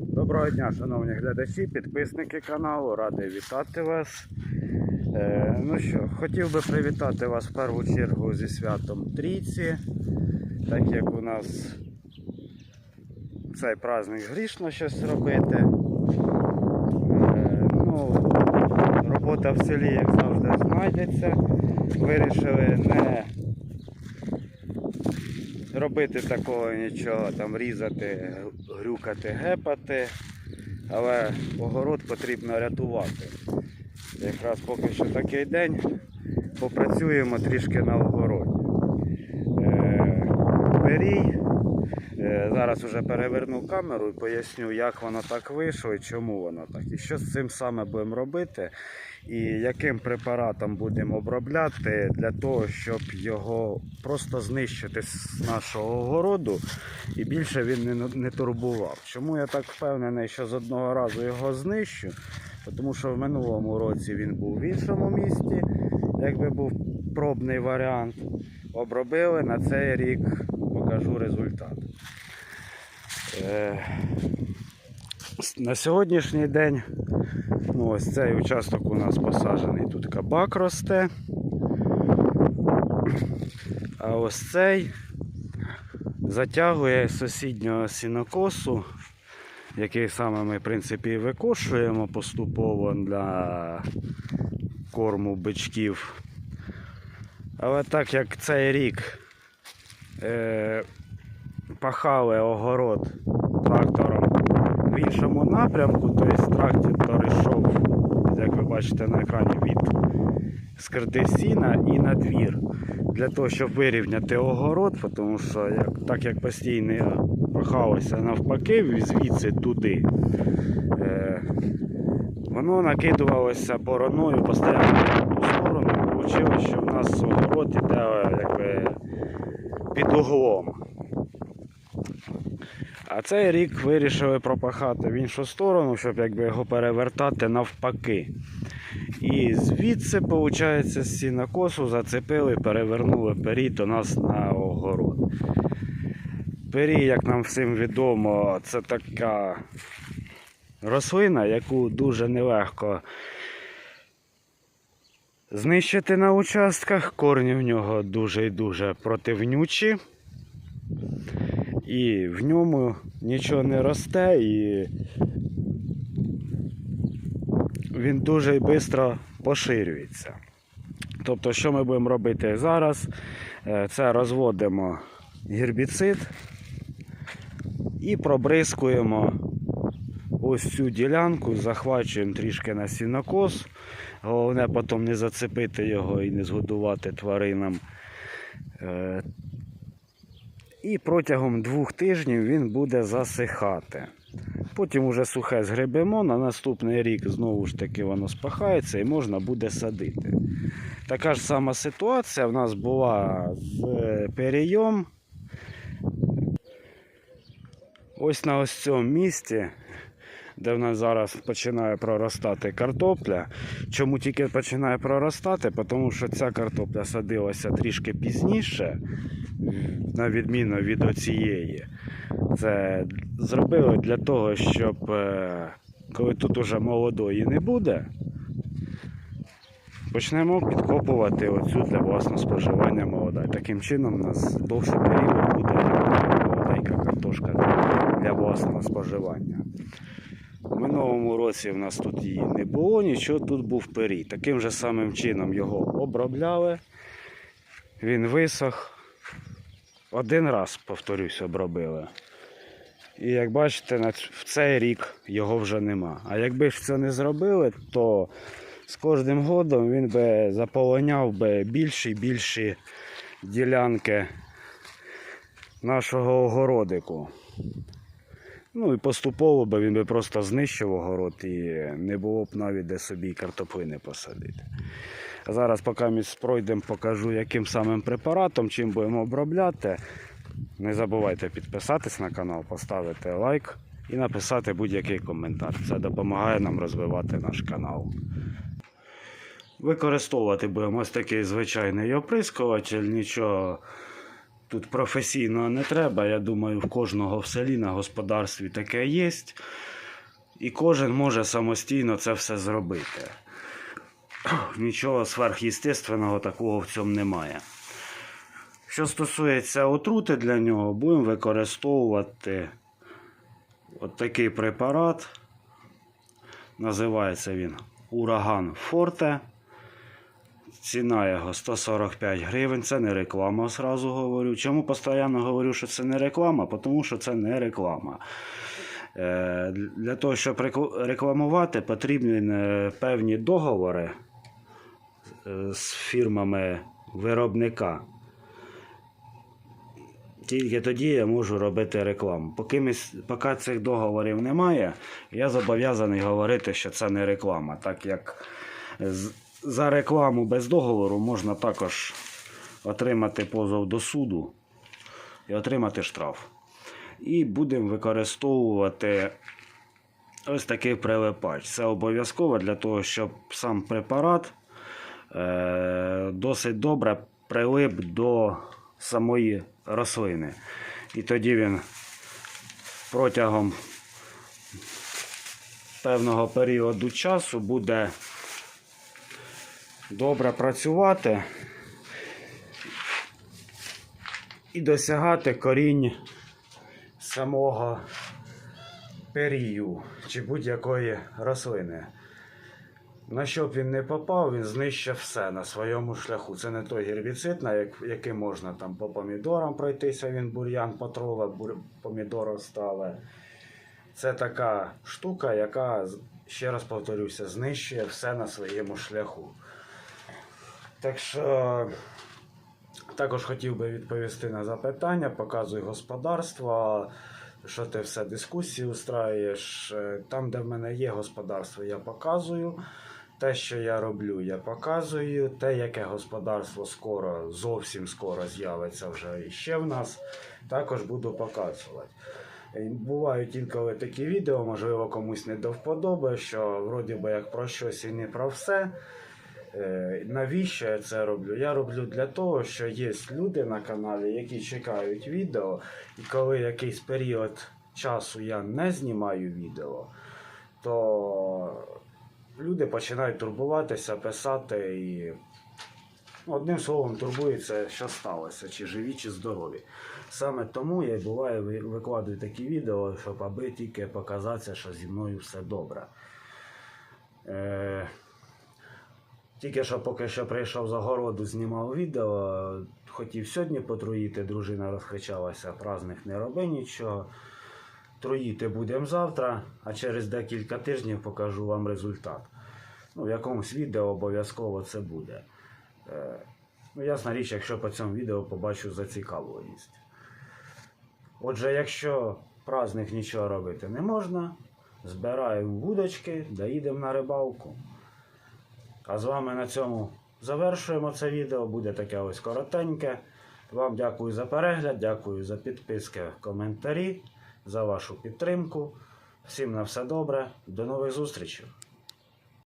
Доброго дня, шановні глядачі, підписники каналу, радий вітати вас. Е, ну що, хотів би привітати вас в першу чергу зі святом Трійці, так як у нас цей праздник грішно щось робити. Е, ну, робота в селі, як завжди, знайдеться. Вирішили не робити такого нічого, там різати, грюкати, гепати, але огород потрібно рятувати. Якраз поки що такий день, попрацюємо трішки на огороді. Е, Берій. Е, Зараз вже переверну камеру і поясню, як воно так вийшло і чому воно так. І що з цим саме будемо робити, і яким препаратом будемо обробляти для того, щоб його просто знищити з нашого огороду і більше він не, не турбував. Чому я так впевнений, що з одного разу його знищу? Тому що в минулому році він був в іншому місті, якби був пробний варіант. Обробили на цей рік, покажу результат. Е, На сьогоднішній день ну, ось цей участок у нас посаджений, тут кабак росте. А ось цей затягує сусіднього сінокосу, який саме ми в принципі викошуємо поступово для корму бичків. Але так як цей рік е, пахали огород трактором в іншому напрямку, тобто трактор йшов, як ви бачите на екрані, від скрити сіна і на двір. Для того, щоб вирівняти огород, тому що як, так як постійно пахалося навпаки, звідси туди, е, воно накидувалося бороною постійно в ту сторону. Вийшло, що в нас огород іде е, якби, під углом. А цей рік вирішили пропахати в іншу сторону, щоб якби його перевертати навпаки. І звідси, виходить, з сінокосу зацепили, перевернули пері до нас на огород. Пері, як нам всім відомо, це така рослина, яку дуже нелегко знищити на участках. Корні в нього дуже і дуже противнючі. І в ньому нічого не росте, і він дуже швидко поширюється. Тобто, що ми будемо робити зараз? Е, Це розводимо гербіцид і пробризкуємо ось цю ділянку, захвачуємо трішки на сінокос. Головне потім не зацепити його і не згодувати тваринам. І протягом двох тижнів він буде засихати. Потім уже сухе згребемо, на наступний рік знову ж таки воно спахається і можна буде садити. Така ж сама ситуація в нас була з е, перейом. Ось на ось цьому місці, де в нас зараз починає проростати картопля. Чому тільки починає проростати? Тому що ця картопля садилася трішки пізніше, на відміну від оцієї. Це зробили для того, щоб е, коли тут уже молодої не буде, почнемо підкопувати оцю для власного споживання молода. Таким чином у нас довший період буде молоденька картошка для власного споживання. У минулому році в нас тут її не було, нічого тут був перій. Таким же самим чином його обробляли. Він висох. Один раз, повторюсь, обробили. І як бачите, в цей рік його вже нема. А якби ж це не зробили, то з кожним годом він би заполоняв би більші і більші ділянки нашого огородику. Ну і поступово би він би просто знищив огород і не було б навіть де собі картоплини посадити. Зараз, поки ми пройдемо, покажу, яким самим препаратом, чим будемо обробляти. Не забувайте підписатись на канал, поставити лайк і написати будь-який коментар. Це допомагає нам розвивати наш канал. Використовувати будемо ось такий звичайний оприскуватель, нічого тут професійного не треба. Я думаю, в кожного в селі на господарстві таке є. І кожен може самостійно це все зробити. Нічого сверхъестественного такого в цьому немає. Що стосується отрути для нього, будемо використовувати от такий препарат. Називається він Ураган Форте. Ціна його 145 гривень. Це не реклама, сразу говорю. Чому постійно говорю, що це не реклама? Тому що це не реклама. Е, Для того, щоб рекламувати, потрібні е, певні договори е, з фірмами виробника. Тільки тоді я можу робити рекламу. Поки, міс- поки цих договорів немає, я зобов'язаний говорити, що це не реклама. Так як за рекламу без договору можна також отримати позов до суду і отримати штраф. І будемо використовувати ось такий прилипач. Це обов'язково для того, щоб сам препарат е, досить добре прилип до самої рослини. І тоді він протягом певного періоду часу буде добре працювати і досягати корінь самого перію чи будь-якої рослини. На що б він не попав, він знищив все на своєму шляху. Це не той гербіцид, на який можна там по помідорам пройтися, він бур'ян потроле, бур, помідорів стали. Це така штука, яка, ще раз повторюся, знищує все на своєму шляху. Так що також хотів би відповісти на запитання, показуй господарство, що ти все дискусії устраюєш. Е, Там, де в мене є господарство, я показую. Те, що я роблю, я показую. Те, яке господарство скоро, зовсім скоро з'явиться вже іще в нас, також буду показувати. Бувають інколи такі відео, можливо, комусь не до вподоби, що вроді би як про щось і не про все. Е, Навіщо я це роблю? Я роблю для того, що є люди на каналі, які чекають відео, і коли якийсь період часу я не знімаю відео, то люди починають турбуватися, писати і одним словом турбуються, що сталося, чи живі, чи здорові. Саме тому я буває ви- викладаю такі відео, щоб аби тільки показатися, що зі мною все добре. Е, тільки що поки що прийшов з огороду, знімав відео. Хотів сьогодні потруїти, дружина розкричалася, праздник не роби нічого. Труїти будемо завтра, а через декілька тижнів покажу вам результат. Ну, в якомусь відео обов'язково це буде. Е, ну, ясна річ, якщо по цьому відео побачу зацікавленість. Отже, якщо праздник нічого робити не можна, збираємо вудочки да їдемо на рибалку. А з вами на цьому завершуємо це відео. Буде таке ось коротеньке. Вам дякую за перегляд, дякую за підписки, коментарі, за вашу підтримку. Всім на все добре. До нових зустрічей!